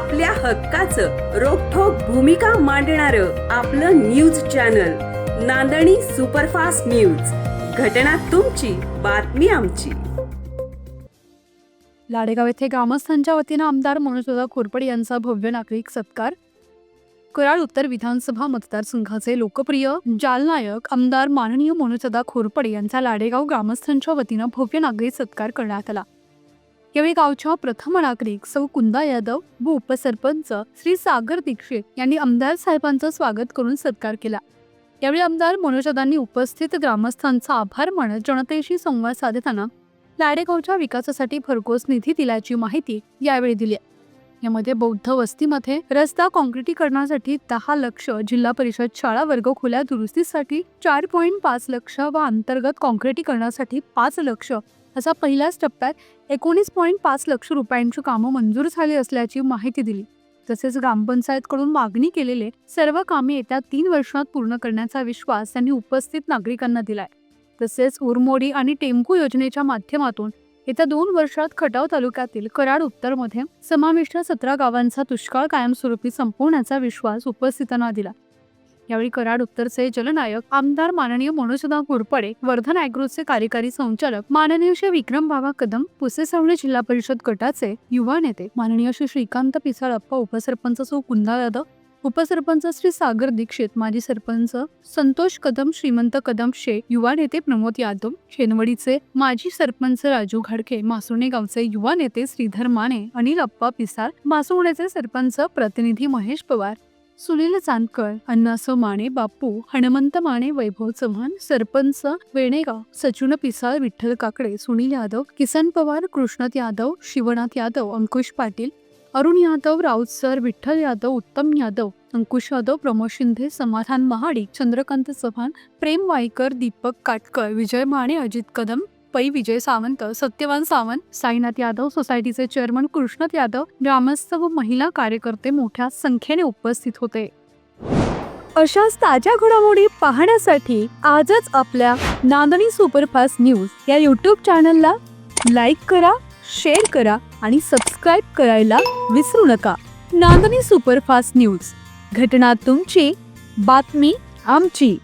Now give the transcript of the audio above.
आपल्या हक्काचं रोखोक भूमिका मांडणार आपलं news channel Nandani superfast news. घटना तुमची बातमी आमची. लाडेगाव येथे ग्रामस्थांच्या वतीनं आमदार मनोजदा खोरपडे यांचा भव्य नागरिक सत्कार. कराड उत्तर विधानसभा मतदारसंघाचे लोकप्रिय जालनायक आमदार माननीय मनोजदा खोरपडे यांचा लाडेगाव ग्रामस्थांच्या वतीनं भव्य नागरिक सत्कार करण्यात आला. यावेळी गावच्या प्रथम नागरिक सौ कुंदा यादव व उपसरपंच श्री सागर दीक्षित यांनी आमदार साहेबांचं स्वागत करून सत्कार केला. यावेळी आमदार मनोजदांनी उपस्थित ग्रामस्थांचा आभार मानत जनतेशी संवाद साधताना लाडेगावच्या विकासासाठी भरघोस निधी दिल्याची माहिती यावेळी दिली. यामध्ये बौद्ध वस्तीमध्ये रस्ता काँक्रिटीकरणासाठी दहा लक्ष जिल्हा परिषद शाळा वर्ग खोल्या दुरुस्तीसाठी चार पॉईंट पाच लक्ष व अंतर्गत काँक्रिटीकरणासाठी पाच लक्ष असा पहिल्याच टप्प्यात एकोणीस पॉईंट पाच लक्ष रुपयांची कामं मंजूर झाली असल्याची माहिती दिली. तसेच ग्रामपंचायतकडून मागणी केलेले सर्व कामे येत्या तीन वर्षात पूर्ण करण्याचा विश्वास त्यांनी उपस्थित नागरिकांना दिलाय. तसेच उरमोडी आणि टेम्पो योजनेच्या माध्यमातून येत्या दोन वर्षात खटाव तालुक्यातील कराड उत्तरमध्ये समाविष्ट सतरा गावांचा दुष्काळ कायमस्वरूपी संपवण्याचा विश्वास उपस्थितांना दिला. यावेळी कराड उत्तरचे जलनायक आमदार माननीय मनोजदा घोरपडे वर्धन अॅग्रोचे कार्यकारी संचालक माननीय श्री विक्रम बाबा कदम पुसेसावणे जिल्हा परिषद गटाचे युवा नेते माननीय श्री श्रीकांत पिसाळप्पा उपसरपंच सौ कुंदा यादव उपसरपंच श्री सागर दीक्षित माजी सरपंच संतोष कदम श्रीमंत कदम शे युवा नेते प्रमोद यादव शेनवडीचे माजी सरपंच राजू घाडके मासुणे गावचे युवा नेते श्रीधर माने अनिल अप्पा पिसाळ मासुणेचे सरपंच प्रतिनिधी महेश पवार सुनील चांदकर अण्णासो माने बापू हनुमंत माने वैभव चव्हाण सरपंच वेणेगाव सचिन पिसाळ विठ्ठल काकडे सुनील यादव किसन पवार कृष्णात यादव शिवनाथ यादव अंकुश पाटील अरुण यादव राऊत सर विठ्ठल यादव उत्तम यादव अंकुश यादव प्रमोद शिंदे समाधान महाडिक चंद्रकांत चव्हाण प्रेम वाईकर दीपक काटकर विजय माने अजित कदम पै विजय सावंत सत्यवान सावंत साईनाथ यादव सोसायटीचे चेअरमन कृष्णत यादव ग्रामस्थ व महिला कार्यकर्ते मोठ्या संख्येने उपस्थित होते. अशाच ताज्या घडामोडी पाहण्यासाठी आजच आपल्या नांदणी सुपरफास्ट न्यूज या यूट्यूब चॅनलला लाईक करा शेअर करा आणि सबस्क्राईब करायला विसरू नका. नांदणी सुपरफास्ट न्यूज घटना तुमची बातमी आमची.